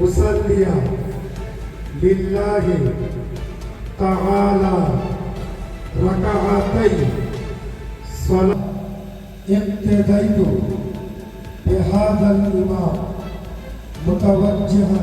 مصليا لله تعالى ركعتي صلاة ابتديت بهذا الإمام متوجها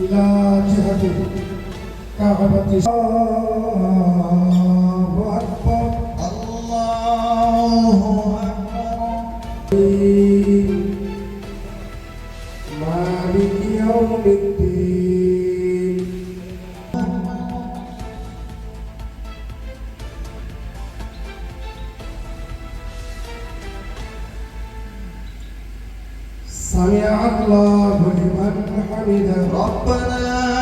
إلى جهة كعبة الله أكبر الله مالك يوم الدين سمع الله لمن حمده ربنا